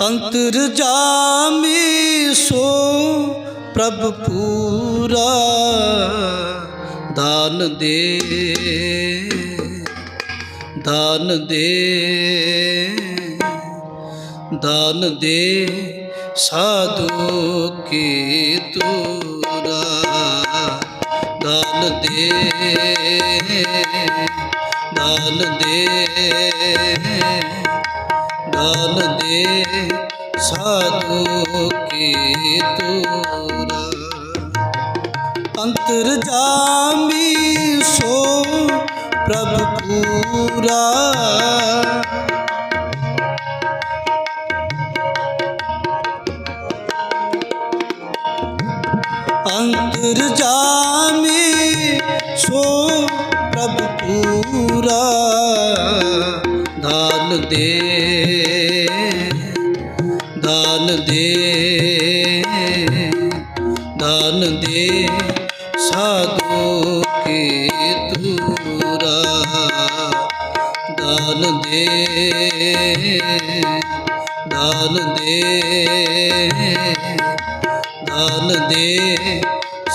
ਅੰਤਰ ਜਾਮੀ ਸੋ ਪ੍ਰਭ ਪੂਰਾ ਦਾਨ ਦੇ ਦਾਨ ਦੇ ਦਾਨ ਦੇ ਸਾਧੂ ਕੀ ਤੂਰਾ, ਦਾਨ ਦੇ ਦਾਨ ਦੇ। ਦਾਨ ਦੇ ਸਾਧੂ ਕੀ ਤੂਰਾ। ਅੰਤਰ ਜਾਮੀ ਸੋ ਪ੍ਰਭ ਪੂਰਾ। ਅੰਤਰ ਜਾਮੀ ਸੋ ਪ੍ਰਭ ਪੂਰਾ। ਦਾਨ ਦੇ ਦਾਨ ਦੇ ਦਾਨ ਦੇ ਸਾਧੂ ਕੀ ਤੂਰਾ ਦਾਨ ਦੇ ਦਾਨ ਦੇ ਦਾਨ ਦੇ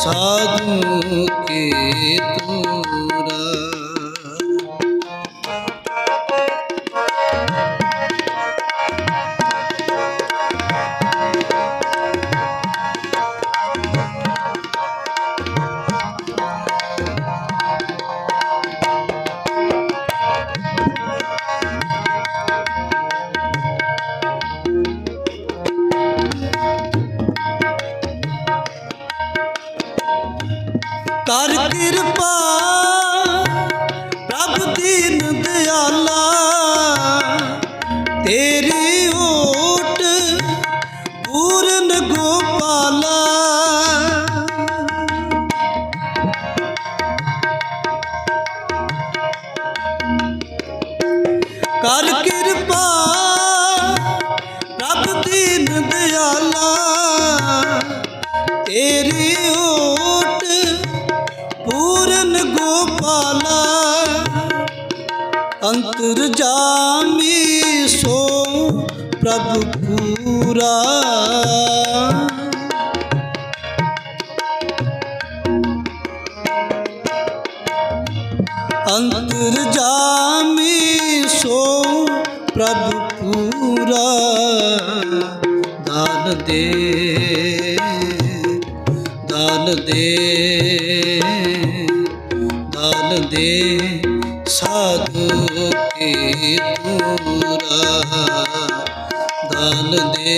ਸਾਧੂ ਕੀ ਤੂਰਾ ਕਰ ਕਿਰਪਾ। ਪ੍ਰਭ ਦੀਨ ਦਿਆਲਾ, ਤੇਰੀ ਓਟ ਪੂਰਨ ਗੋਪਾਲਾ। ਕਰ ਕਿਰਪਾ ਪ੍ਰਭ ਦੀਨ ਦਿਆਲਾ, ਤੇਰੀ ਓਟ ਅੰਤਰ ਜਾਮੀ ਸੋ ਪ੍ਰਭ ਪੂਰਾ। ਅੰਤਰ ਜਾਮੀ ਸੋ ਪ੍ਰਭ ਪੂਰਾ। ਦਾਨ ਦੇ ਦਾਨ ਦੇ ਦਾਨ ਦੇ। ਸਾਧੂ ਕੇ ਦੂਰਾ ਦਾਨ ਦੇ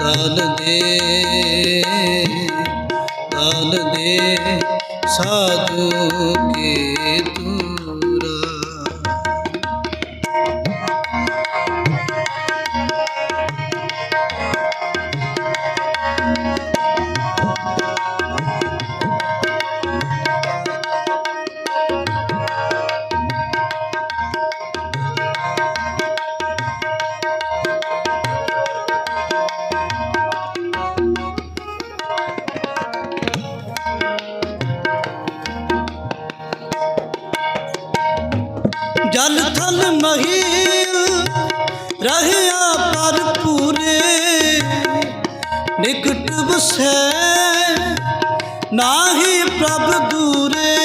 ਦਾਨ ਦੇ ਦਾਨ ਦੇ ਸਾਧੂ ਕੇ ਤੂਰਾ ਨਿਕਟ ਨਾਹੀ ਪ੍ਰਭ ਦੂਰੇ।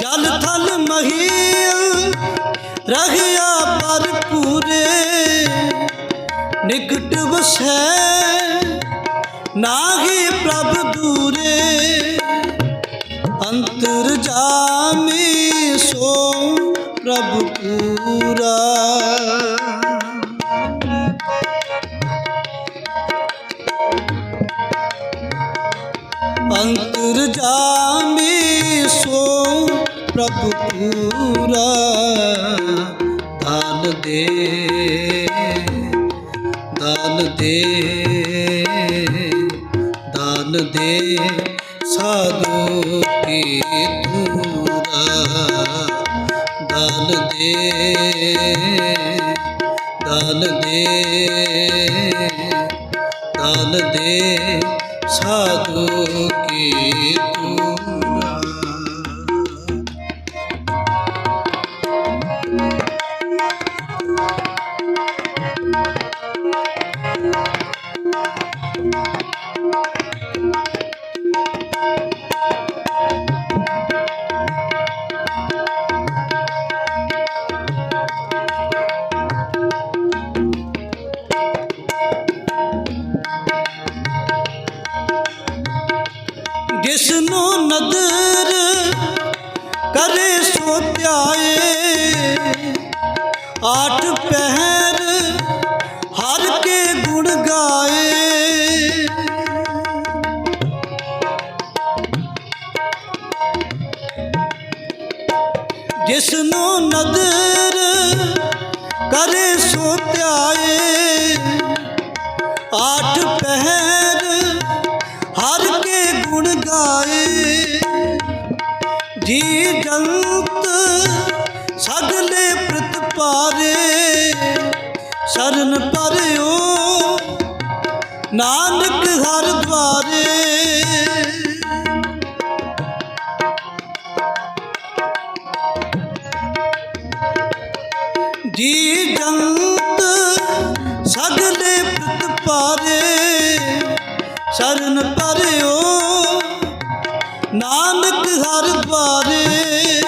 ਜਲ ਥਲ ਮਹੀਲ ਰਹਿਆ ਪਰ ਪੂਰੇ। ਨਿਕਟ ਵਸੈ। ਨਾਹੀ ਪ੍ਰਭ ਦੂਰੇ। ਅੰਤਰ ਜਾਮੀ ਸੋ ਪ੍ਰਭ ਅੰਤਰ ਜਾਮੀ ਸੋ ਪ੍ਰਭ ਪੂਰਾ ਦਾਨ ਦੇ ਦਾਨ ਦੇ ਦਾਨ ਦੇ ਸਾਧੂ ਕੀ ਤੂਰਾ ਦਾਨ ਦੇ ਦਾਨ ਦੇ ਦਾਨ ਦੇ ਸਾਧੂ ਕੀ ਤੂੰ ਜਿਸ ਨੂੰ ਨਦਰ ਕਰੇ ਸੋ ਧਿਆਏ ਆਠ ਪਹਿਰ ਹਰ ਕੇ ਗੁਣ ਗਾਏ। ਜਿਸ ਨੂੰ ਨਦਰ ਕਰੇ ਸੋ ਧਿਆਏ ਆਠ ਪਹਿਰ ਜੀ ਜੰਤ ਸਗਲੇ ਪ੍ਰਤਪਾਰੇ ਸਰਨ ਪਰਿਓ ਹਰ ਦਵਾਰੇ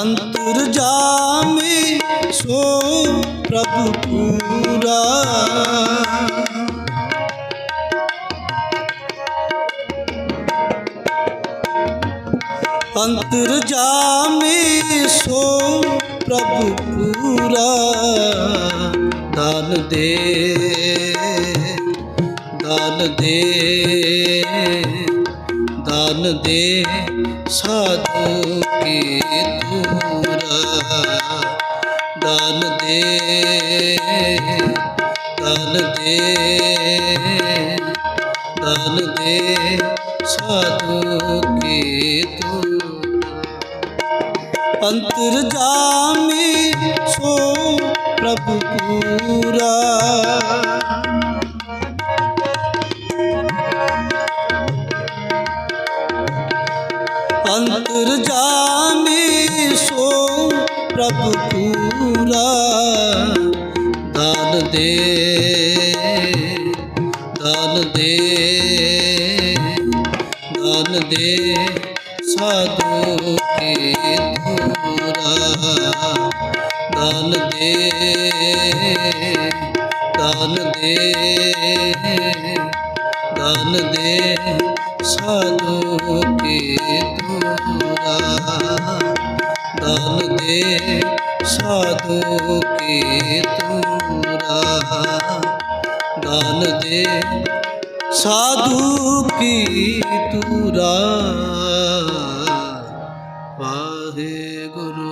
ਅੰਤਰ ਜਾਮੀ ਸੋ ਪ੍ਰਭੂ ਪੂਰਾ। ਅੰਤਰ ਜਾਮੀ ਸੋ ਪ੍ਰਭੂ ਪੂਰਾ। ਦਾਨ ਦੇ ਦਾਨ ਦੇ। ਦਾਨ ਦੇ, ਸਾਧੂ ਕੀ ਤੂਰਾ ਦਾਨ ਦੇ ਦਾਨ ਦੇ ਦਾਨ ਦੇ, ਸਾਧੂ ਕੀ ਤੂਰਾ ਅੰਤਰ ਜਾਮੀ ਸੋ ਪ੍ਰਭੂ ਪੂਰਾ। ਅੰਤਰ ਜਾਮੀ ਸੋ ਪ੍ਰਭੂ ਪੂਰਾ ਦਾਨ ਦੇ ਦਾਨ ਦੇ ਦਾਨ ਦੇ ਸਾਧੂ ਕੇ ਧੂਰਾ। ਦਾਨ ਦੇ ਦਾਨ ਦੇ ਦਾਨ ਦੇ ਸਾਨੂੰ ਤੇ ਤੁਮਰਾ ਦਾਨ ਸਾਧੂ ਕੇ ਤੁਮਰਾ ਦਾਨ ਸਾਧੂ ਕੀ ਤੁਰਾ ਵਾਹਿਗੁਰੂ